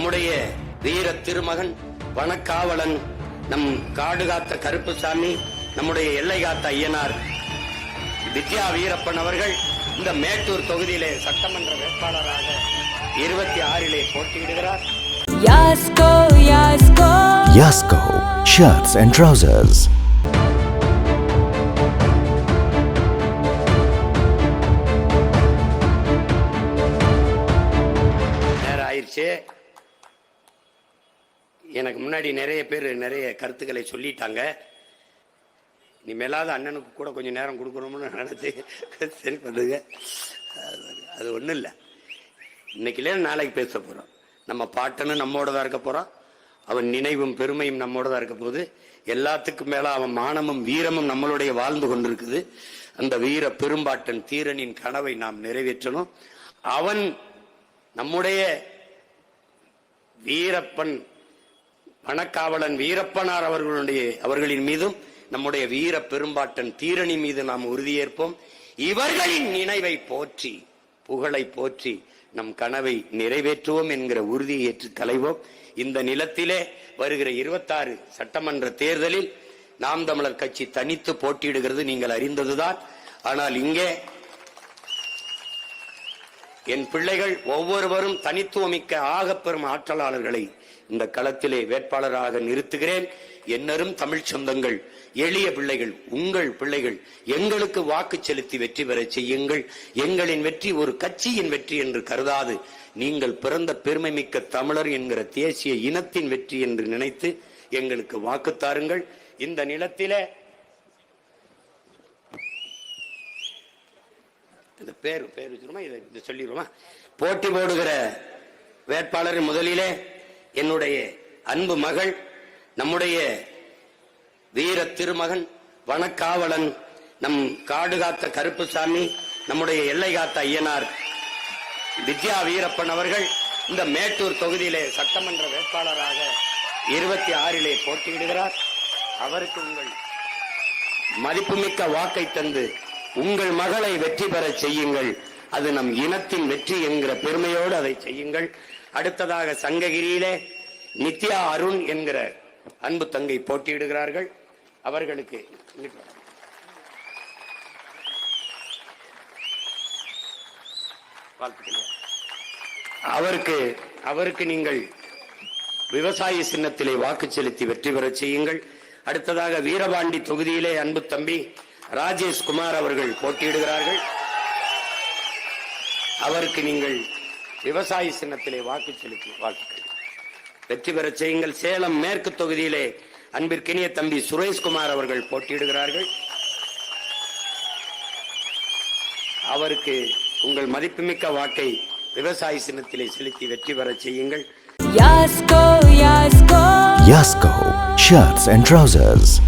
நம்முடைய வீர திருமகன் வனக்காவலன் நம் காடு காத்த கருப்புசாமி நம்முடைய எல்லை காத்த ஐயனார் வித்யா வீரப்பன் அவர்கள் இந்த மேட்டூர் தொகுதியிலே சட்டமன்ற வேட்பாளராக இருபத்தி ஆறிலே போட்டியிடுகிறார் Yasko. Yasko Shirts and Trousers. நேரம் ஆயிடுச்சு எனக்கு முன்னாடி நிறைய பேர் நிறைய கருத்துக்களை சொல்லிட்டாங்க. மேலாத அண்ணனுக்கு கூட கொஞ்சம் நேரம் கொடுக்கணும்னு நினச்சி சரி பண்ணுங்க. அது- அது ஒன்றும் இல்லை. இன்னைக்கிலே நாளைக்கு பேச போகிறோம் நம்ம பாட்டனும் நம்மோட தான் இருக்க போகிறான் அவன் நினைவும் பெருமையும் நம்மோட தான் இருக்க போகுது. எல்லாத்துக்கும் மேலே அவன் மானமும் வீரமும் நம்மளுடைய வாழ்ந்து கொண்டிருக்குது. அந்த வீர பெரும்பாட்டன் தீரனின் கனவை நாம் நிறைவேற்றணும். அவன் நம்முடைய வீரப்பன் வனக்காவலன் வீரப்பனார் அவர்களுடைய அவர்களின் மீதும் நம்முடைய வீர பெரும்பாட்டன் தீரணி மீது நாம் உறுதியேற்போம். இவர்களின் நினைவை போற்றி புகழை போற்றி நம் கனவை நிறைவேற்றுவோம் என்கிற உறுதியை ஏற்று களைவோம். இந்த நிலத்திலே வருகிற இருபத்தாறு சட்டமன்ற தேர்தலில் நாம் தமிழர் கட்சி தனித்து போட்டியிடுகிறது நீங்கள் அறிந்ததுதான். ஆனால் இங்கே என் பிள்ளைகள் ஒவ்வொருவரும் தனித்துவமிக்க ஆகப்பெறும் ஆற்றலாளர்களை இந்த களத்திலே வேட்பாளராக நிறுத்துகிறேன். என்னரும் தமிழ் சொந்தங்கள் எளிய பிள்ளைகள் உங்கள் பிள்ளைகள் எங்களுக்கு வாக்கு செலுத்தி வெற்றி பெறச் செய்யுங்கள். எங்களின் வெற்றி ஒரு கட்சியின் வெற்றி என்று கருதாது. நீங்கள் பிறந்த பெருமை மிக்க தமிழர் என்கிற தேசிய இனத்தின் வெற்றி என்று நினைத்து எங்களுக்கு வாக்கு தாருங்கள். இந்த நிலத்திலே இந்த பேர் பேர் வச்சிருமா இதை இதை சொல்லிடுவோமா? போட்டி போடுகிற வேட்பாளர் முதலிலே என்னுடைய அன்பு மகள் நம்முடைய வீர திருமகன் வனக்காவலன் நம் காடு காத்த கருப்புசாமி நம்முடைய எல்லை காத்த ஐயனார் வித்யா வீரப்பன் அவர்கள் இந்த மேட்டூர் தொகுதியிலே சட்டமன்ற வேட்பாளராக இருபத்தி ஆறிலே போட்டியிடுகிறார். அவருக்கு உங்கள் மதிப்புமிக்க வாக்கை தந்து உங்கள் மகளை வெற்றி பெற செய்யுங்கள். அது நம் இனத்தின் வெற்றி என்கிற பெருமையோடு அதை செய்யுங்கள். அடுத்ததாக சங்ககிரியிலே நித்யா அருண் என்கிற அன்பு தங்கை போட்டியிடுகிறார்கள். அவர்களுக்கு அவருக்கு அவருக்கு நீங்கள் விவசாய சின்னத்திலே வாக்கு செலுத்தி வெற்றி பெறச் செய்யுங்கள். அடுத்ததாக வீரபாண்டி தொகுதியிலே அன்பு தம்பி ராஜேஷ் குமார் அவர்கள் போட்டியிடுகிறார்கள். அவருக்கு நீங்கள் விவசாய சின்னத்திலே வாக்கு செலுத்தி வாழ்த்துக்கள். வெற்றி பெறச் செய்யுங்கள். சேலம் மேற்கு தொகுதியிலே அன்பிற்கினிய தம்பி சுரேஷ்குமார் அவர்கள் போட்டியிடுகிறார்கள். அவருக்கு உங்கள் மதிப்புமிக்க வாக்கை விவசாய சின்னத்திலே செலுத்தி வெற்றி பெறச் செய்யுங்கள். Yasko, Yasko. Yasko Shirts and Trousers.